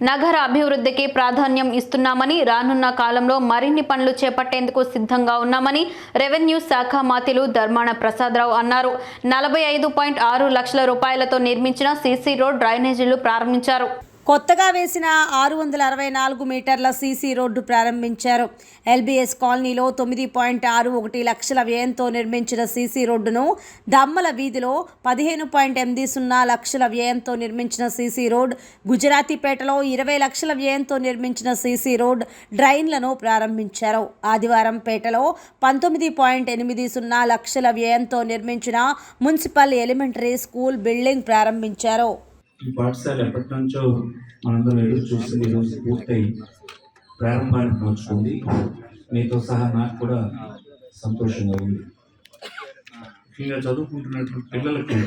నగర అభివృద్ధికి ప్రాధాన్యం ఇస్తున్నామని రానున్న కాలంలో మరిన్ని పనులు చేపట్టేందుకు సిద్ధంగా ఉన్నామని రెవెన్యూ శాఖ మాతిలు ధర్మాన ప్రసాదరావు అన్నారు. నలభై ఐదు పాయింట్ ఆరు లక్షల రూపాయలతో నిర్మించిన సీసీ రోడ్ డ్రైనేజీలు ప్రారంభించారు. కొత్తగా వేసిన ఆరు వందల అరవై నాలుగు మీటర్ల సీసీ రోడ్డు ప్రారంభించారు. ఎల్బీఎస్ కాలనీలో తొమ్మిది పాయింట్ ఆరు ఒకటి లక్షల వ్యయంతో నిర్మించిన సీసీ రోడ్డును దమ్మల వీధిలో పదిహేను పాయింట్ ఎనిమిది సున్నా లక్షల వ్యయంతో నిర్మించిన సీసీ రోడ్ గుజరాతీపేటలో ఇరవై లక్షల వ్యయంతో నిర్మించిన సీసీ రోడ్ డ్రైన్లను ప్రారంభించారు. ఆదివారం పేటలో పంతొమ్మిది పాయింట్ ఎనిమిది సున్నా లక్షల వ్యయంతో నిర్మించిన మున్సిపల్ ఎలిమెంటరీ స్కూల్ బిల్డింగ్ ప్రారంభించారు. ఈ పాఠశాల ఎప్పటి నుంచో మనందరం ఎదురు చూసి ఈరోజు పూర్తయి ప్రారంభానికి నోచుకుంది మీతో సహా నాకు కూడా సంతోషంగా ఉంది. ముఖ్యంగా చదువుకుంటున్నటువంటి పిల్లలకి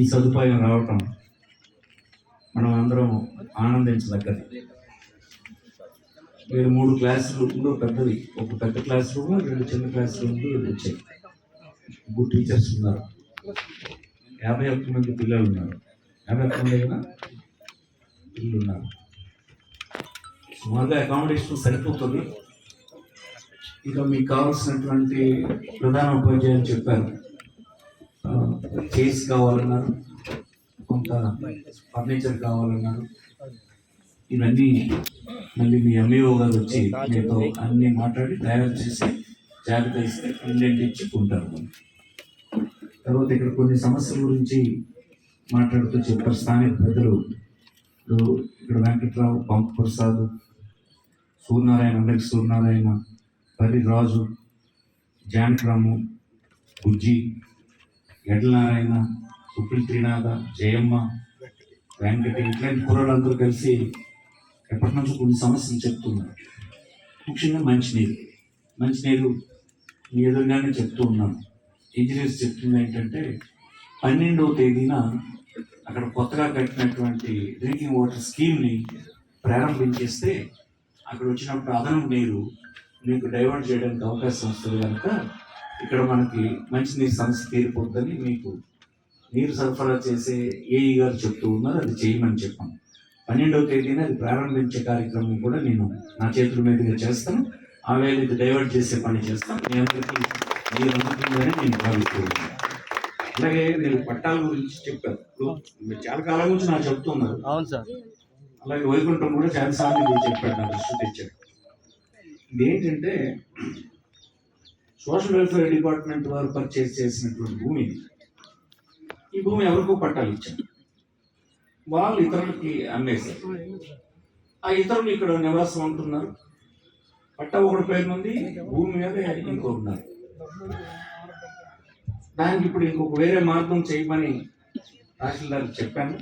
ఈ సదుపాయం రావటం మనం అందరం ఆనందించదగ్గది. వీళ్ళు మూడు క్లాస్ రూమ్లు పెద్దవి. ఒక పెద్ద క్లాస్ రూమ్ రెండు చిన్న క్లాస్ రూమ్లు వచ్చాయి. ముగ్గురు టీచర్స్ ఉన్నారు. యాభై ఒక్క మంది పిల్లలు ఉన్నారు. యాభై సుమారుగా అకామిడేషన్ సరిపోతుంది. ఇంకా మీకు కావాల్సినటువంటి ప్రధాన ఉపాధ్యాయులు చెప్పారు. చైర్స్ కావాలన్నారు కొంత ఫర్నిచర్ కావాలన్నారు. ఇవన్నీ మళ్ళీ మీ ఎంఈఓ గారు వచ్చి మీతో అన్ని మాట్లాడి తయారు చేసి జాగ్రత్త ఇస్తే ఇండెంట్ తర్వాత ఇక్కడ కొన్ని సమస్యల గురించి మాట్లాడుతూ చెప్పారు. స్థానిక పెద్దలు ఇప్పుడు ఇక్కడ వెంకట్రావు పంప ప్రసాద్ సూర్యనారాయణ అందరికి సూర్యనారాయణ పరి రాజు జానకరాము బుజ్జి ఎడ్లనారాయణ సుప్రీం త్రినాథ జయమ్మ వెంకటి ఇట్లాంటి కుర్రాళ్ళందరూ కలిసి ఎప్పటి నుంచో కొన్ని సమస్యలు చెప్తున్నారు. ముఖ్యంగా మంచినీరు. మంచినీరు మీ ఎదురుగానే చెప్తూ ఉన్నాను ఇంజనీర్స్ చెప్తుంది ఏంటంటే పన్నెండవ తేదీన అక్కడ కొత్తగా కట్టినటువంటి డ్రింకింగ్ వాటర్ స్కీమ్ని ప్రారంభించేస్తే అక్కడ వచ్చినప్పుడు అదనపు నీరు మీకు డైవర్ట్ చేయడానికి అవకాశం వస్తుంది కనుక ఇక్కడ మనకి మంచినీరు సమస్య తీరిపోద్దని మీకు నీరు సరఫరా చేసే ఏఈ గారు చెప్తూ ఉన్నారు. అది చేయమని చెప్పాను. పన్నెండవ తేదీన అది ప్రారంభించే కార్యక్రమం కూడా నేను నా చేతుల మీదుగా చేస్తాను. ఆ వేళ ఇది డైవర్ట్ చేసే పని చేస్తాను. మీ అందరికీ మీరు అందుతుందని నేను భావిస్తూ ఉన్నాను అలాగే నేను పట్టాల గురించి చెప్పాను. మీరు చాలా కాలం నుంచి నాకు చెప్తున్నారు. అవును సార్. అలాగే వైకుంఠం కూడా చాలా సార్లు మీరు చెప్పాడు నా దృష్టి తెచ్చాడు ఇది ఏంటంటే సోషల్ వెల్ఫేర్ డిపార్ట్మెంట్ వారు పర్చేస్ చేసినటువంటి భూమి. ఈ భూమి ఎవరికో పట్టాలు ఇచ్చారు. వాళ్ళు ఇతరులకి అమ్మేశారు. ఆ ఇతరులు ఇక్కడ నివాసం ఉంటున్నారు. పట్టా ఒకటి పేరు ఉంది భూమి మీద ఇంకో ఉన్నారు. దానికి ఇప్పుడు ఇంకొక వేరే మార్గం చేయమని తహసీల్దార్ చెప్పాను.